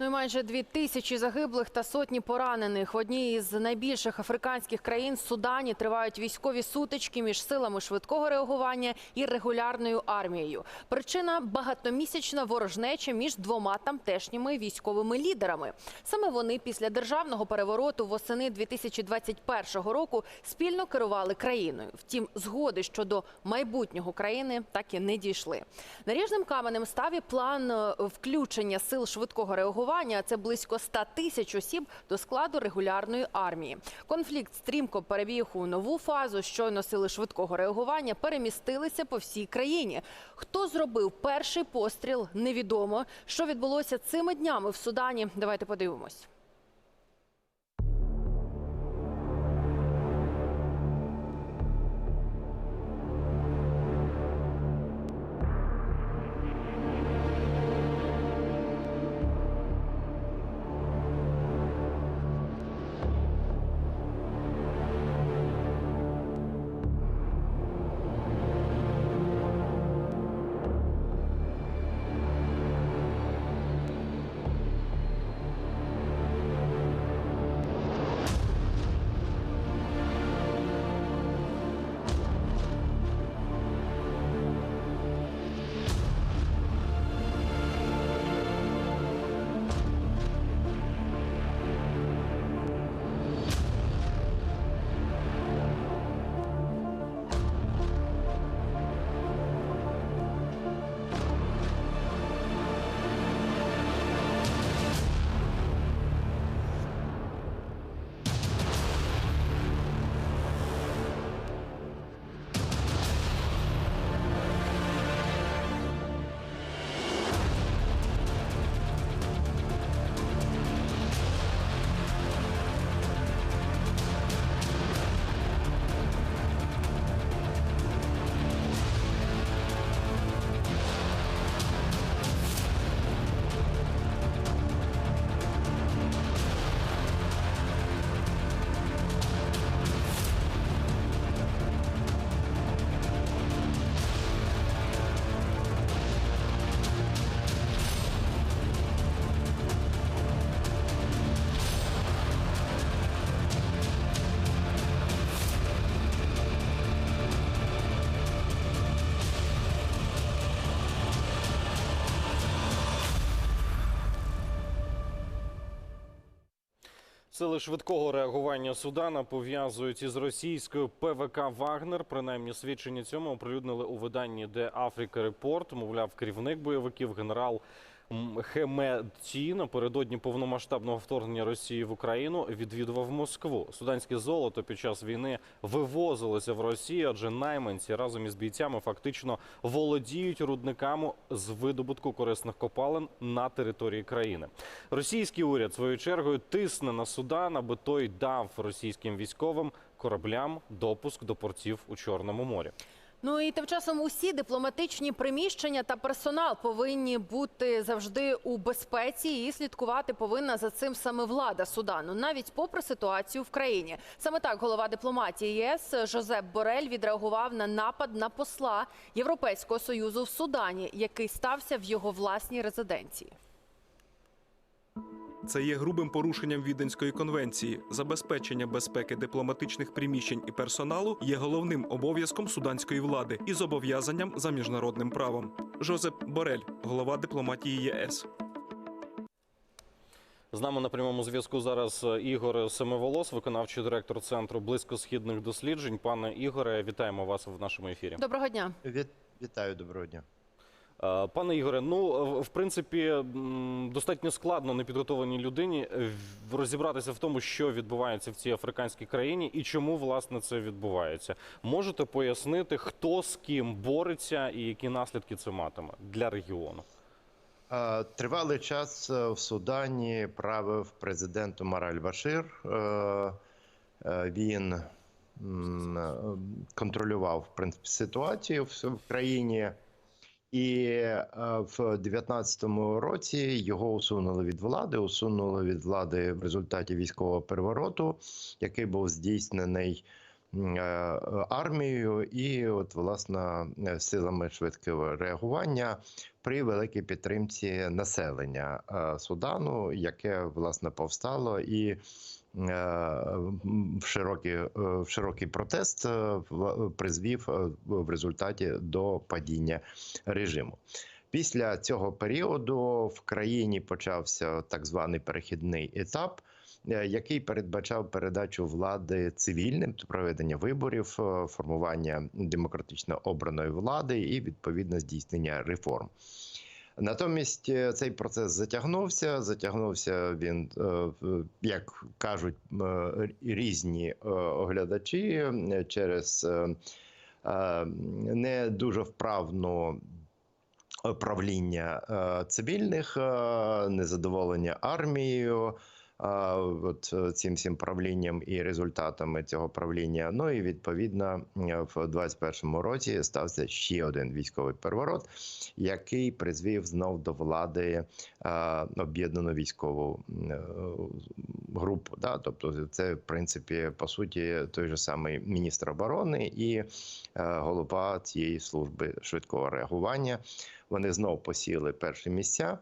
Ну і майже дві тисячі загиблих та сотні поранених. В одній із найбільших африканських країн Судані тривають військові сутички між силами швидкого реагування і регулярною армією. Причина багатомісячна ворожнеча між двома тамтешніми військовими лідерами. Саме вони після державного перевороту восени 2021 року спільно керували країною. Втім, згоди щодо майбутнього країни так і не дійшли. Наріжним каменем став і план е, включення сил швидкого реагування. Це близько 100 тисяч осіб до складу регулярної армії. Конфлікт стрімко перебіг у нову фазу. Щойно сили швидкого реагування перемістилися по всій країні. Хто зробив перший постріл, невідомо. Що відбулося цими днями в Судані? Давайте подивимось. Сили швидкого реагування Судана пов'язують із російською ПВК Вагнер. Принаймні свідчення цьому оприлюднили у виданні The Africa Report. Мовляв, керівник бойовиків генерал Хеметі напередодні повномасштабного вторгнення Росії в Україну відвідував Москву. Суданське золото під час війни вивозилося в Росію, адже найманці разом із бійцями фактично володіють рудниками з видобутку корисних копалин на території країни. Російський уряд своєю чергою тисне на Судан, аби той дав російським військовим кораблям допуск до портів у Чорному морі. Ну і тим часом усі дипломатичні приміщення та персонал повинні бути завжди у безпеці і слідкувати повинна за цим саме влада Судану, навіть попри ситуацію в країні. Саме так голова дипломатії ЄС Жозеп Борель відреагував на напад на посла Європейського союзу в Судані, який стався в його власній резиденції. Це є грубим порушенням Віденської конвенції. Забезпечення безпеки дипломатичних приміщень і персоналу є головним обов'язком суданської влади і зобов'язанням за міжнародним правом. Жозеп Борель, голова дипломатії ЄС. З нами на прямому зв'язку зараз е, Ігор Семиволос, виконавчий директор центру близькосхідних досліджень. Пане Ігоре, вітаємо вас в нашому ефірі. Доброго дня. Вітаю, доброго дня. Е, Пане Ігоре, ну в- принципі достатньо складно непідготованій людині е, розібратися в тому, що відбувається в цій африканській країні і чому власне це відбувається. Можете пояснити, хто з ким бореться і які наслідки це матиме для регіону? Е, Тривалий час в Судані правив президент. Е, е, Він контролював в принципі, ситуацію в країні. І е, в 19-му році його усунули від влади. Усунули від влади в результаті військового перевороту, який був здійснений армією і, от, власне, е, силами швидкого реагування при великій підтримці населення е, Судану, яке власне повстало і. е, В широкий, е, в широкий протест е, призвів е, в результаті до падіння режиму. Після цього періоду в країні почався так званий перехідний етап, е, який передбачав передачу влади цивільним, проведення виборів, е, формування демократично обраної влади і відповідно здійснення реформ. Натомість е, цей процес затягнувся. Затягнувся він, як кажуть різні оглядачі, через не дуже вправну правління е, цивільних, е, незадоволення армією. От е, цим всім правлінням і результатами цього правління. Ну і відповідно е, в 21-му році стався ще один військовий переворот, який призвів знов до влади е, об'єднану військову е, групу. Да? Тобто, це в принципі по суті той же самий міністр оборони і е, голова цієї служби швидкого реагування. Вони знов посіли перші місця.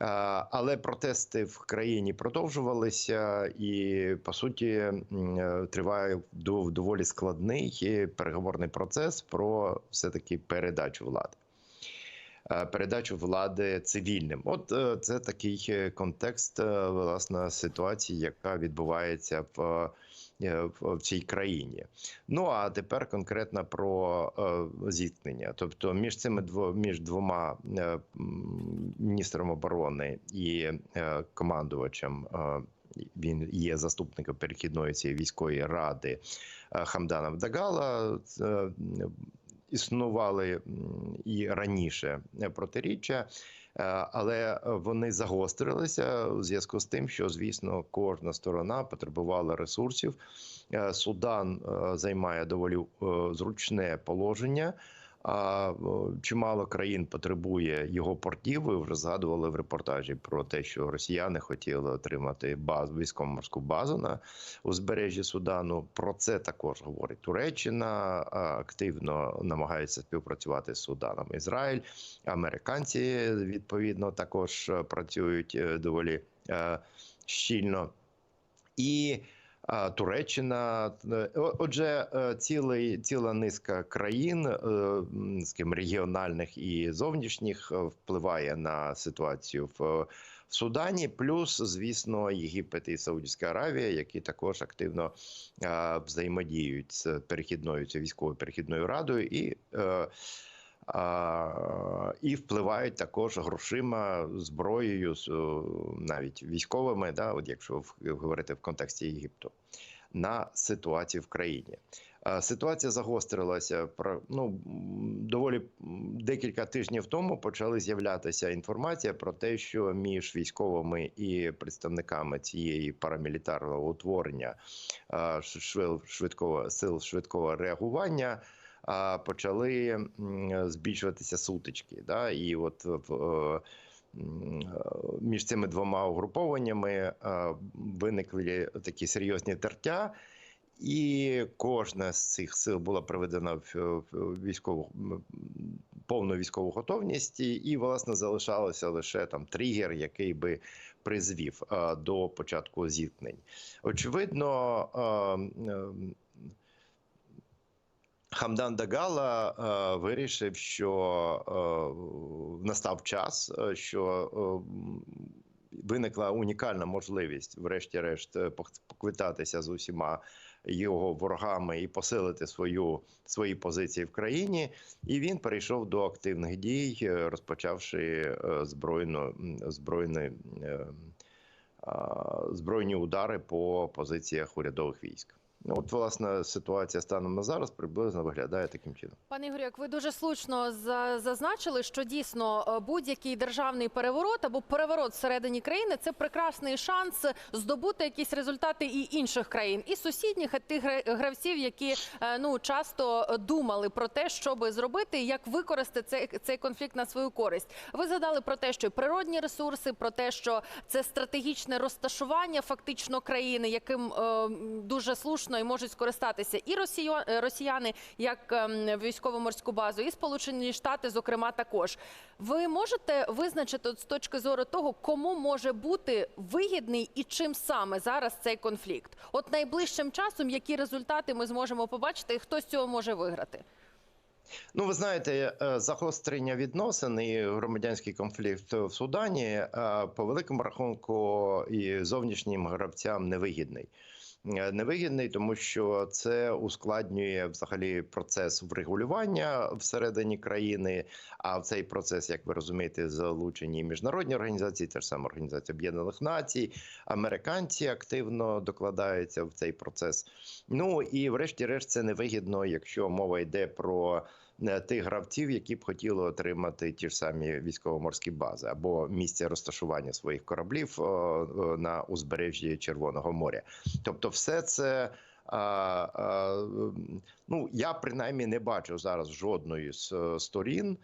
Е, Але протести в країні продовжувалися, і по суті е, триває дов- доволі складний е, переговорний процес про все таки передачу влади. Передачу влади цивільним, от це такий контекст власне ситуації, яка відбувається в, в в цій країні. Ну а тепер конкретно про е, зіткнення. Тобто між цими дво, між двома е, міністром оборони і е, командувачем. Е, він є заступником перехідної цієї військової ради е, Хамдана Вдагала. Е, Існували і раніше протиріччя, е, але вони загострилися у зв'язку з тим, що звісно кожна сторона потребувала ресурсів. Е, Судан е, займає доволі е, зручне положення. А чимало країн потребує його портів. Ви вже згадували в репортажі про те, що росіяни хотіли отримати базу військово-морську базу на узбережжі Судану. Про це також говорить Туреччина. Активно намагається співпрацювати з Суданом. Ізраїль, американці відповідно також е, працюють е, доволі е, щільно. І Туреччина, Е, отже, е, цілий ціла низка країн, е, з ким регіональних і зовнішніх, впливає на ситуацію в, в Судані. Плюс, звісно, Єгипет і Саудівська Аравія, які також активно взаємодіють з перехідною цією військовою перехідною радою і. І впливають також грошима, зброєю, навіть військовими, да, от якщо говорити в контексті Єгипту, на ситуацію в країні. Ситуація загострилася ну доволі декілька тижнів тому. Почали з'являтися інформація про те, що між військовими і представниками цієї парамілітарного утворення швидкого сил швидкого реагування почали збільшуватися сутички. Да? І от е, між цими двома угрупованнями е, виникли такі серйозні тертя. І кожна з цих сил була приведена в військову повну військову готовність, і, власне залишалося лише там тригер, який би призвів е, до початку зіткнень. Очевидно, Хамдан Дагала е, вирішив, що е, настав час, е, що виникла унікальна можливість, врешті-решт, поквитатися з усіма його ворогами і посилити свою свої позиції в країні. І він перейшов до активних дій, розпочавши збройну а, збройні удари по позиціях урядових військ. От, власне, ситуація станом на зараз приблизно виглядає таким чином. Пане Ігорю, як ви дуже слушно за- зазначили, що дійсно е, будь-який державний переворот або переворот всередині країни це прекрасний шанс здобути якісь результати і інших країн, і сусідніх, і тих гравців, які е, ну часто думали про те, щоб зробити, як використати цей, цей конфлікт на свою користь. Ви згадали про те, що природні ресурси, про те, що це стратегічне розташування фактично країни, яким е, дуже слушно дійсно і можуть скористатися і росіян, росіяни, як ем, військово-морську базу, і Сполучені Штати, зокрема, також. Ви можете визначити з точки зору того, кому може бути вигідний і чим саме зараз цей конфлікт? От найближчим часом які результати ми зможемо побачити, і хто з цього може виграти? Ну, ви знаєте, е, загострення відносин і громадянський конфлікт в Судані е, по великому рахунку і зовнішнім гравцям невигідний. Е, Невигідний, тому що це ускладнює взагалі процес врегулювання всередині країни. А в цей процес, як ви розумієте, залучені міжнародні організації, теж саме Організація Об'єднаних Націй, американці активно докладаються в цей процес. Ну і врешті-решт це невигідно, якщо мова йде про тих гравців, які б хотіли отримати ті ж самі військово-морські бази або місце розташування своїх кораблів е, е, на узбережжі Червоного моря. Тобто, все це. А, а, ну я принаймні не бачу зараз жодної з е, сторін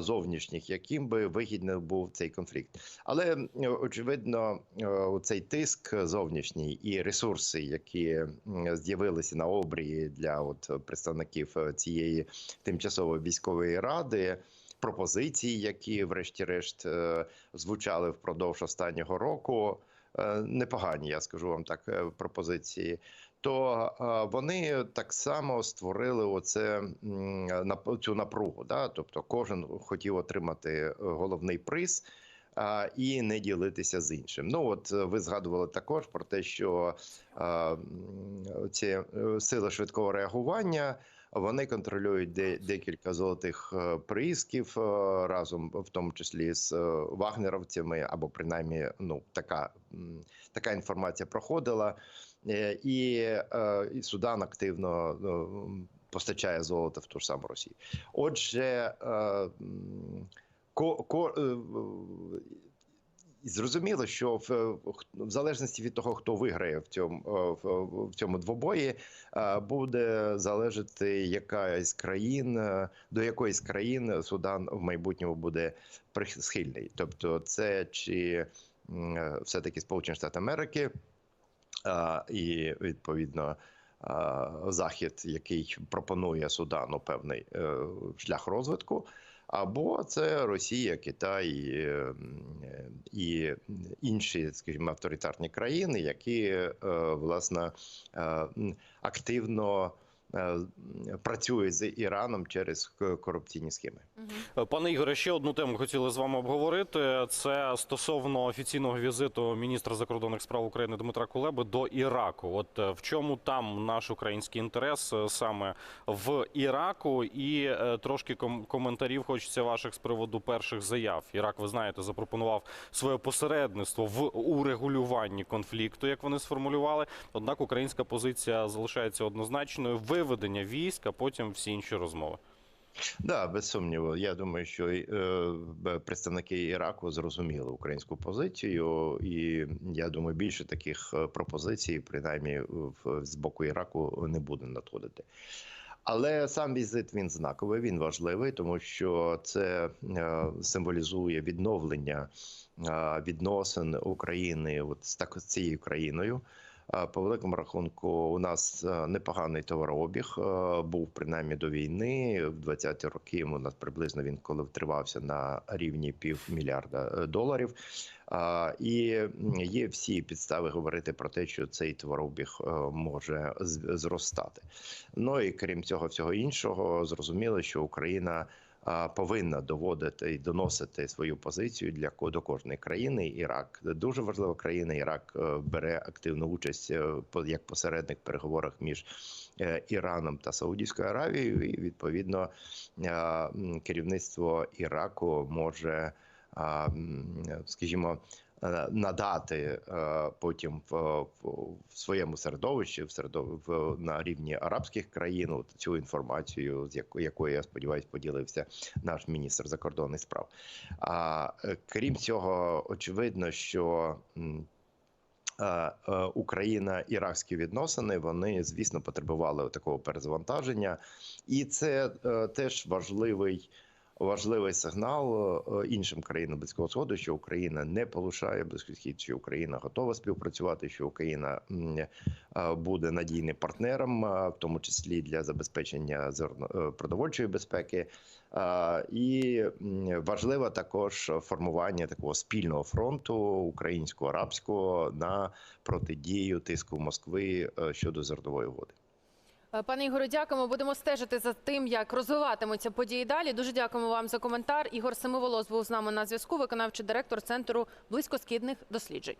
зовнішніх, яким би вигідний був цей конфлікт. Але очевидно, е, цей тиск зовнішній і ресурси, які з'явилися на обрії для от представників е, цієї тимчасової військової ради. Пропозиції, які, врешті-решт, е, звучали впродовж останнього року, непогані, я скажу вам так, пропозиції. То вони так само створили оце цю напругу. Да? Тобто, кожен хотів отримати е, головний приз. І не ділитися з іншим. Ну от е, ви згадували також про те, що м, ці е, сили швидкого реагування вони контролюють де, декілька золотих е, разом, в тому числі з вагнеровцями, або принаймні, ну така, така інформація проходила. Е, І, е, і Судан активно ну, постачає золото в ту ж саму Росію. Отже, е, ко, ко, зрозуміло, що в, в залежності від того, хто виграє в цьому в, в цьому двобої, буде залежати яка із країн, до якоїсь країн Судан в майбутньому буде схильний. Тобто, це чи е, все-таки Сполучені Штати Америки і відповідно. Захід, який пропонує Судану певний е, шлях розвитку, або це Росія, Китай і інші, скажімо, авторитарні країни, які е, власне е, активно е, працюють з Іраном через корупційні схеми. Пане Ігоре, ще одну тему хотіли з вами обговорити. Це стосовно офіційного візиту міністра закордонних справ України Дмитра Кулеби до Іраку. От е, в чому там наш український інтерес е, саме в Іраку, і трошки коментарів хочеться ваших з приводу перших заяв. Ірак, ви знаєте, запропонував своє посередництво в урегулюванні конфлікту, як вони сформулювали. Однак українська позиція залишається однозначною: виведення військ, а потім всі інші розмови. Да, без сумніву. Я думаю, що е, представники Іраку зрозуміли українську позицію, і я думаю, більше таких е, пропозицій, принаймні в, з боку Іраку, не буде надходити. Але сам візит він знаковий, він важливий, тому що це е, символізує відновлення е, відносин України от з так з цією країною. По великому рахунку, у нас е, непоганий товарообіг е, був принаймні до війни. В 20-ті роки у нас приблизно він коли тривався на рівні півмільярда е, доларів. І є всі підстави говорити про те, що цей товарообіг може зростати. Ну і крім цього, всього іншого, зрозуміло, що Україна. Повинна доводити і доносити свою позицію для до кожної країни. Ірак дуже важлива країна. Ірак е, бере активну участь е, як посередник переговорах між е, Іраном та Саудівською Аравією. І відповідно керівництво Іраку може, скажімо, надати е, потім в, в, своєму середовищі, в середов... на рівні арабських країн от цю інформацію, з яко- якою я сподіваюся, поділився наш міністр закордонних справ. А е, крім цього, очевидно, що. м, е, е, Україна-іракські відносини вони, звісно, потребували такого перезавантаження, і це е, теж важливий важливий сигнал е, іншим країнам близького сходу, що Україна не полишає близький схід, що Україна готова співпрацювати, що Україна е, буде надійним партнером, е, в тому числі для забезпечення е, продовольчої безпеки. Е, І важливо також формування такого спільного фронту українсько-арабського на протидію тиску Москви е, щодо зернової угоди. Е, Пане Ігоре, дякуємо. Будемо стежити за тим, як розвиватимуться події далі. Дуже дякуємо вам за коментар. Ігор Семиволос був з нами на зв'язку, виконавчий директор центру близькосхідних досліджень.